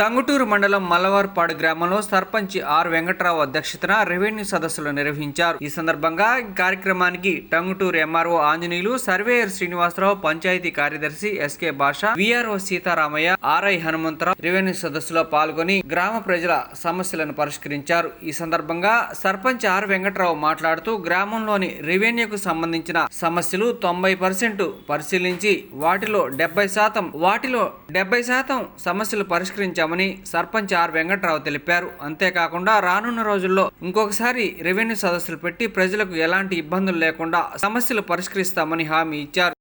టంగుటూరు మండలం మల్లవారుపాడు గ్రామంలో సర్పంచ్ ఆర్ వెంకట్రావు అధ్యక్షతన రెవెన్యూ సదస్సులు నిర్వహించారు. ఈ సందర్భంగా కార్యక్రమానికి టంగుటూరు ఎంఆర్ఓ ఆంజనేయులు సర్వేయర్ శ్రీనివాసరావు పంచాయతీ కార్యదర్శి S K Basha VRO Sitaramayya RI Hanumantharao revenue సదస్సులో పాల్గొని గ్రామ ప్రజల సమస్యలను పరిష్కరించారు. ఈ సందర్భంగా సర్పంచ్ ఆర్ వెంకట్రావు మాట్లాడుతూ గ్రామంలోని రెవెన్యూకు సంబంధించిన సమస్యలు తొంభై పర్సెంట్ పరిశీలించి వాటిలో డెబ్బై శాతం వాటిలో డెబ్బై శాతం సమస్యలు పరిష్కరించారు పరిష్కరించామని సర్పంచ్ ఆర్ వెంకట్రావు తెలిపారు. అంతేకాకుండా రానున్న రోజుల్లో ఇంకొకసారి రెవెన్యూ సదస్సులు పెట్టి ప్రజలకు ఎలాంటి ఇబ్బందులు లేకుండా సమస్యలు పరిష్కరిస్తామని హామీ ఇచ్చారు.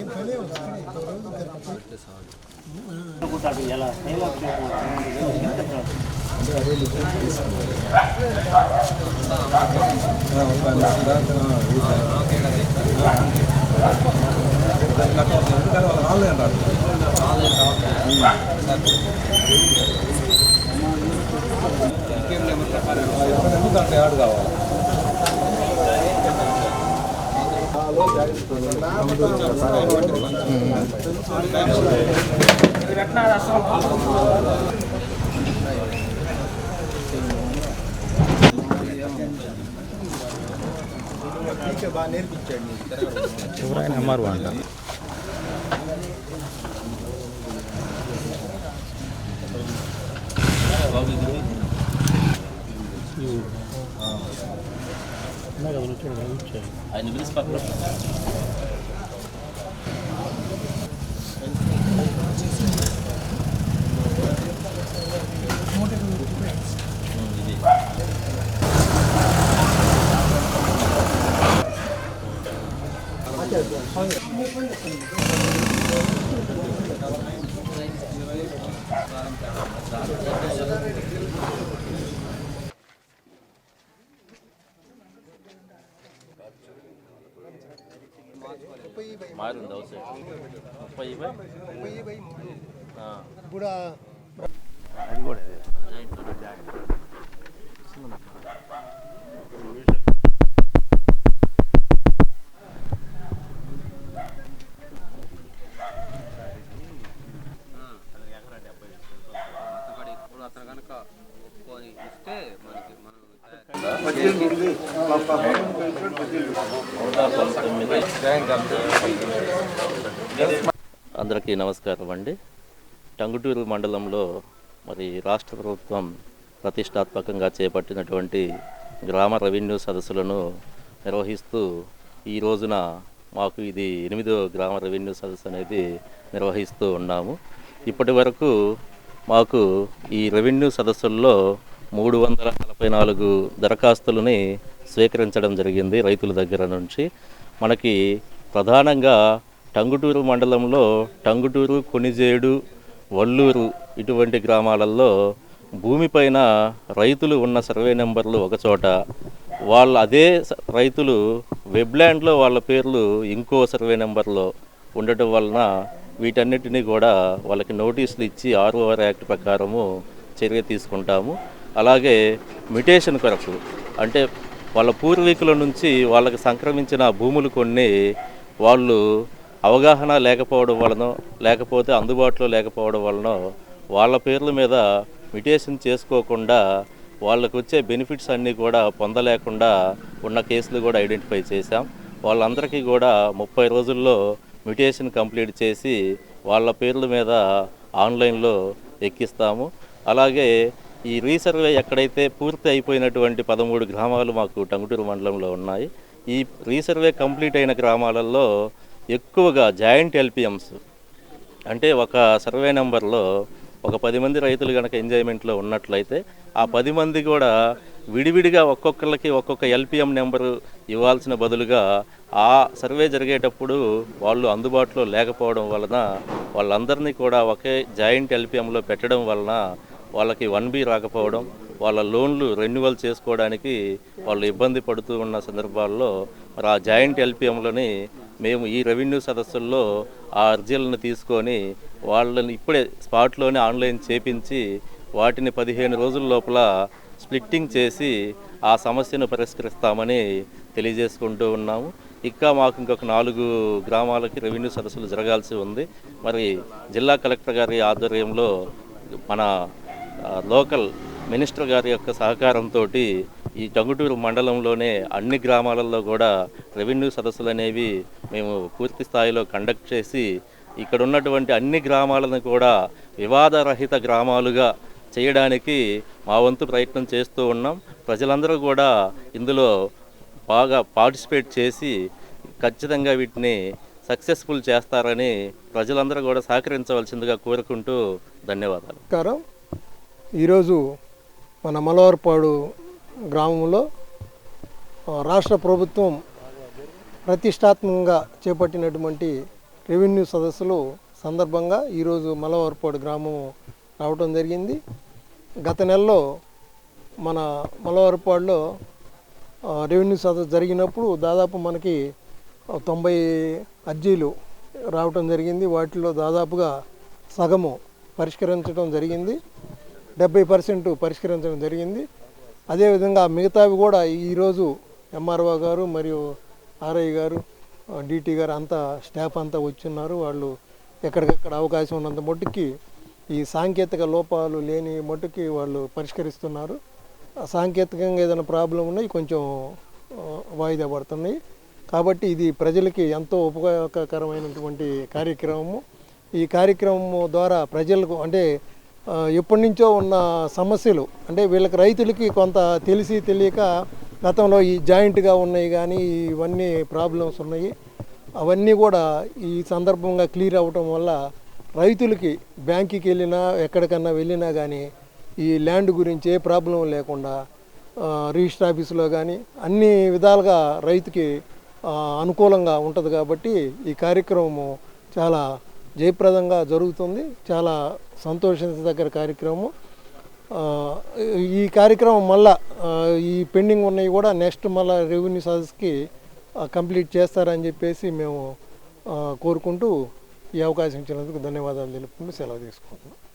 ఎందుకంటే యాడ్ కావాలి ఎవరైనా MRO Nada, no tengo mucho. Ahí no vienes para Thank you. మారింది అవుట్ సైడ్ ముప్పై బై ఆ. అందరికీ నమస్కారం అండి టంగుటూరు మండలంలో మరి రాష్ట్ర ప్రభుత్వం ప్రతిష్టాత్మకంగా చేపట్టినటువంటి గ్రామ రెవెన్యూ సదస్సులను నిర్వహిస్తూ ఈ రోజున మాకు ఇది ఎనిమిదో గ్రామ రెవెన్యూ సదస్సు అనేది నిర్వహిస్తూ ఉన్నాము ఇప్పటి వరకు మాకు ఈ రెవెన్యూ సదస్సుల్లో మూడు వందల నలభై నాలుగు దరఖాస్తులని స్వీకరించడం జరిగింది రైతుల దగ్గర నుంచి. మనకి ప్రధానంగా టంగుటూరు మండలంలో టంగుటూరు కొనిజేడు వల్లూరు ఇటువంటి గ్రామాలలో భూమిపైన రైతులు ఉన్న సర్వే నెంబర్లు ఒకచోట వాళ్ళ అదే స- రైతులు వెబ్ల్యాండ్లో వాళ్ళ పేర్లు ఇంకో సర్వే నెంబర్లో ఉండటం వలన వీటన్నిటినీ కూడా వాళ్ళకి నోటీసులు ఇచ్చి ఆర్ఓఆర్ యాక్ట్ ప్రకారము చర్య తీసుకుంటాము. అలాగే మిటేషన్ కొరకు అంటే వాళ్ళ పూర్వీకుల నుంచి వాళ్ళకి సంక్రమించిన భూములు కొన్ని వాళ్ళు అవగాహన లేకపోవడం వలన లేకపోతే అందుబాటులో లేకపోవడం వలన వాళ్ళ పేర్ల మీద మిటేషన్ చేసుకోకుండా వాళ్ళకు వచ్చే బెనిఫిట్స్ అన్నీ కూడా పొందలేకుండా ఉన్న కేసులు కూడా ఐడెంటిఫై చేశాం. వాళ్ళందరికీ కూడా ముప్పై రోజుల్లో మిటేషన్ కంప్లీట్ చేసి వాళ్ళ పేర్ల మీద ఆన్లైన్లో ఎక్కిస్తాము. అలాగే ఈ రీసర్వే ఎక్కడైతే పూర్తి అయిపోయినటువంటి పదమూడు గ్రామాలు మాకు టంగుటూరు మండలంలో ఉన్నాయి. ఈ రీసర్వే కంప్లీట్ అయిన గ్రామాలలో ఎక్కువగా జాయింట్ ఎల్పిఎంస్ అంటే ఒక సర్వే నెంబర్లో ఒక పది మంది రైతులు కనుక ఎంజాయ్మెంట్లో ఉన్నట్లయితే ఆ పది మంది కూడా విడివిడిగా ఒక్కొక్కరికి ఒక్కొక్క ఎల్పిఎం నెంబరు ఇవ్వాల్సిన బదులుగా ఆ సర్వే జరిగేటప్పుడు వాళ్ళు అందుబాటులో లేకపోవడం వలన వాళ్ళందరినీ కూడా ఒకే జాయింట్ ఎల్పిఎంలో పెట్టడం వలన వాళ్ళకి వన్ బి రాకపోవడం వాళ్ళ లోన్లు రెన్యువల్ చేసుకోవడానికి వాళ్ళు ఇబ్బంది పడుతూ ఉన్న సందర్భాల్లో మరి ఆ జాయింట్ ఎల్పిఎంలని మేము ఈ రెవెన్యూ సదస్సుల్లో ఆ అర్జీలను తీసుకొని వాళ్ళని ఇప్పుడే స్పాట్లోనే ఆన్లైన్ చేపించి వాటిని పదిహేను రోజుల లోపల స్ప్లిట్టింగ్ చేసి ఆ సమస్యను పరిష్కరిస్తామని తెలియజేసుకుంటూ ఉన్నాము. ఇంకా మాకు ఇంకొక నాలుగు గ్రామాలకి రెవెన్యూ సదస్సులు జరగాల్సి ఉంది. మరి జిల్లా కలెక్టర్ గారి ఆధ్వర్యంలో మన లోకల్ మినిస్టర్ గారి యొక్క సహకారంతో ఈ టంగుటూరు మండలంలోనే అన్ని గ్రామాలలో కూడా రెవెన్యూ సదస్సులు అనేవి మేము పూర్తి స్థాయిలో కండక్ట్ చేసి ఇక్కడ ఉన్నటువంటి అన్ని గ్రామాలను కూడా వివాదరహిత గ్రామాలుగా చేయడానికి మా వంతు ప్రయత్నం చేస్తూ ఉన్నాం. ప్రజలందరూ కూడా ఇందులో బాగా పార్టిసిపేట్ చేసి ఖచ్చితంగా వీటిని సక్సెస్ఫుల్ చేస్తారని ప్రజలందరూ కూడా సహకరించవలసిందిగా కోరుకుంటూ ధన్యవాదాలు. కారం ఈరోజు మన మలవారపాడు గ్రామంలో రాష్ట్ర ప్రభుత్వం ప్రతిష్టాత్మకంగా చేపట్టినటువంటి రెవెన్యూ సదస్సులు సందర్భంగా ఈరోజు మలవారపాడు గ్రామం రావటం జరిగింది. గత నెలలో మన మలవరపాడులో రెవెన్యూ సదస్సు జరిగినప్పుడు దాదాపు మనకి తొంభై అర్జీలు రావటం జరిగింది. వాటిలో దాదాపుగా సగము పరిష్కరించడం జరిగింది. డెబ్బై పర్సెంట్ పరిష్కరించడం జరిగింది. అదేవిధంగా మిగతావి కూడా ఈరోజు ఎంఆర్ఓ గారు మరియు ఆర్ఐ గారు డిటి గారు అంతా స్టాఫ్ అంతా వచ్చిన్నారు. వాళ్ళు ఎక్కడికక్కడ అవకాశం ఉన్నంత మట్టుకి ఈ సాంకేతిక లోపాలు లేని మట్టుకి వాళ్ళు పరిష్కరిస్తున్నారు. సాంకేతికంగా ఏదైనా ప్రాబ్లం ఉన్నాయి కొంచెం వాయిదా పడుతున్నాయి కాబట్టి ఇది ప్రజలకి ఎంతో ఉపయోగకరమైనటువంటి కార్యక్రమము. ఈ కార్యక్రమము ద్వారా ప్రజలకు అంటే ఎప్పటి నుంచో ఉన్న సమస్యలు అంటే వీళ్ళకి రైతులకి కొంత తెలిసి తెలియక గతంలో ఈ జాయింట్గా ఉన్నాయి కానీ ఇవన్నీ ప్రాబ్లమ్స్ ఉన్నాయి. అవన్నీ కూడా ఈ సందర్భంగా క్లియర్ అవ్వటం వల్ల రైతులకి బ్యాంకుకి వెళ్ళినా ఎక్కడికన్నా వెళ్ళినా కానీ ఈ ల్యాండ్ గురించి ఏ ప్రాబ్లం లేకుండా రిజిస్టర్ ఆఫీసులో కానీ అన్ని విధాలుగా రైతుకి అనుకూలంగా ఉంటుంది కాబట్టి ఈ కార్యక్రమము చాలా జయప్రదంగా జరుగుతుంది. చాలా సంతోషించదగ్గర కార్యక్రమం ఈ కార్యక్రమం మళ్ళా ఈ పెండింగ్ ఉన్నవి కూడా నెక్స్ట్ మళ్ళా రెవెన్యూ సర్వీస్కి కంప్లీట్ చేస్తారని చెప్పేసి మేము కోరుకుంటూ ఈ అవకాశం ఇచ్చినందుకు ధన్యవాదాలు తెలుపుకుంటూ సెలవు తీసుకుంటున్నాను